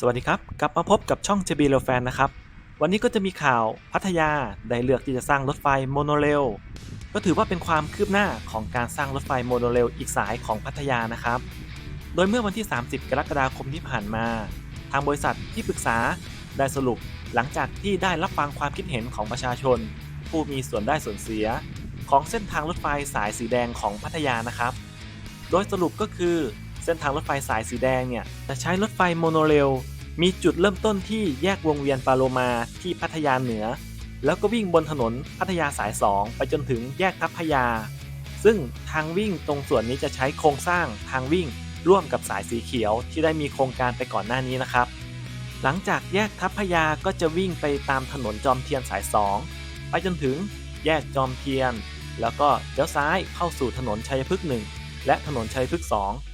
สวัสดีครับ กลับมาพบกับช่อง JB r a i l Fan นะครับ วันนี้ก็จะมีข่าวพัทยา ได้เลือกที่จะสร้างรถไฟโมโนเรลก็ถือว่าเป็นความคืบหน้าของการสร้างรถไฟโมโนเรลอีกสายของพัทยานะครับ โดยเมื่อวันที่ 30 กรกฎาคมที่ผ่านมา ทางบริษัทที่ปรึกษาได้สรุปหลังจากที่ได้รับฟังความคิดเห็นของประชาชน ผู้มีส่วนได้ส่วนเสีย ของเส้นทางรถไฟสายสีแดงของพัทยานะครับ โดยสรุปก็คือ เส้นทางรถไฟสายสีแดงเนี่ยจะใช้รถไฟโมโนเรล มีจุดเริ่มต้นที่แยกวงเวียนปาโลมาที่พัทยาเหนือ แล้วก็วิ่งบนถนนพัทยาสาย 2 ไปจนถึงแยกทัพพยา ซึ่งทางวิ่งตรงส่วนนี้จะใช้โครงสร้างทางวิ่งร่วมกับสายสีเขียวที่ได้มีโครงการไปก่อนหน้านี้นะครับ หลังจากแยกทัพพยาก็จะวิ่งไปตามถนนจอมเทียนสาย 2 ไปจนถึงแยกจอมเทียน แล้วก็เลี้ยวซ้ายเข้าสู่ถนนชัยพฤกษ์1และถนนชัยพฤกษ์2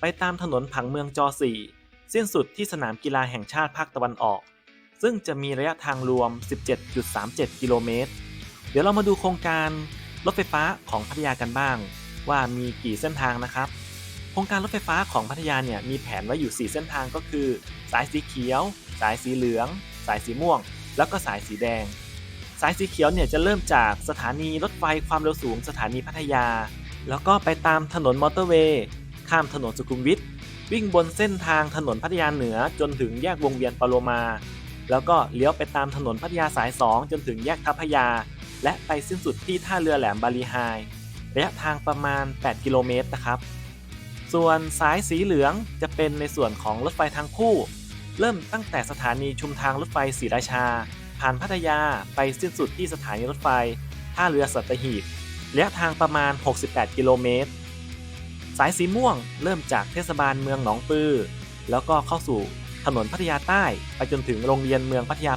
ไปตามถนนผังเมืองจอ4สิ้นสุดที่สนามกีฬาแห่งชาติภาคตะวันออก ซึ่งจะมีระยะทางรวม 17.37 กิโลเมตร เดี๋ยวเรามาดูโครงการรถไฟฟ้าของพัทยากันบ้าง ว่ามีกี่เส้นทางนะครับ โครงการรถไฟฟ้าของพัทยาเนี่ยมีแผนไว้อยู่ 4 เส้นทางก็คือ สายสีเขียว สายสีเหลือง สายสีม่วง แล้วก็สายสีแดง สายสีเขียวเนี่ยจะเริ่มจากสถานีรถไฟความเร็วสูงสถานีพัทยา แล้วก็ไปตามถนนมอเตอร์เวย์ ข้ามถนนสุขุมวิทวิ่งบนเส้นทางถนนพัทยาเหนือจนถึงแยกวงเวียนปาโลมา แล้วก็เลี้ยวไปตามถนนพัทยาสาย 2 จนถึงแยกทัพพยา และไปสิ้นสุดที่ท่าเรือแหลมบาลีไฮระยะทางประมาณ 8 กิโลเมตรนะครับ ส่วนสายสีเหลืองจะเป็นในส่วนของรถไฟทางคู่ เริ่มตั้งแต่สถานีชุมทางรถไฟศรีราชา ผ่านพัทยาไปสิ้นสุดที่สถานีรถไฟท่าเรือสัตหีบระยะทางประมาณ 68 กิโลเมตร สายสีม่วงเริ่มจากเทศบาลเมืองหนองปือ แล้วก็เข้าสู่ถนนพัทยาใต้ ไปจนถึงโรงเรียนเมืองพัทยา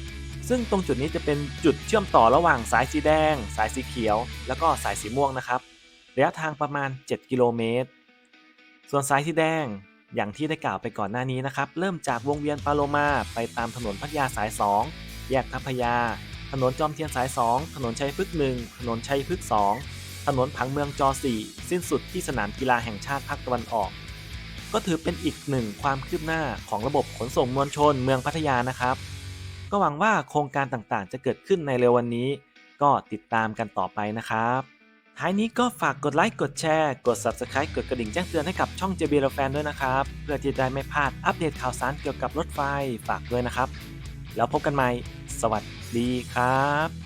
8 ซึ่งตรงจุดนี้จะเป็นจุดเชื่อมต่อระหว่างสายสีแดง สายสีเขียว แล้วก็สายสีม่วงนะครับ ระยะทางประมาณ 7 กิโลเมตร ส่วนสายสีแดงอย่างที่ได้กล่าวไปก่อนหน้านี้นะครับ เริ่มจากวงเวียนปาโลมาไปตามถนนพัทยาสาย 2 แยกทัพพยา ถนนจอมเทียนสาย 2 ถนนชัยพฤกษ์1ถนนชัยพฤกษ์2 ถนนผังเมืองจอ4สิ้นสุดที่สนามกีฬาแห่งชาติภาคตะวันออก ก็ถือเป็นอีกหนึ่งความคืบหน้าของระบบขนส่งมวลชนเมืองพัทยานะครับ ก็หวังว่าโครงการต่างๆ จะเกิดขึ้นในเร็ววันนี้ ก็ติดตามกันต่อไปนะครับ ท้ายนี้ก็ฝากกดไลค์กดแชร์กด Subscribe กดกระดิ่งแจ้งเตือนให้กับช่อง JB r a Fan ด้วยนะครับ เพื่อที่จะได้ไม่พลาดอัปเดตข่าวสารเกี่ยวกับรถไฟฝากด้วยนะครับ แล้วพบกันใหม่ สวัสดีครับ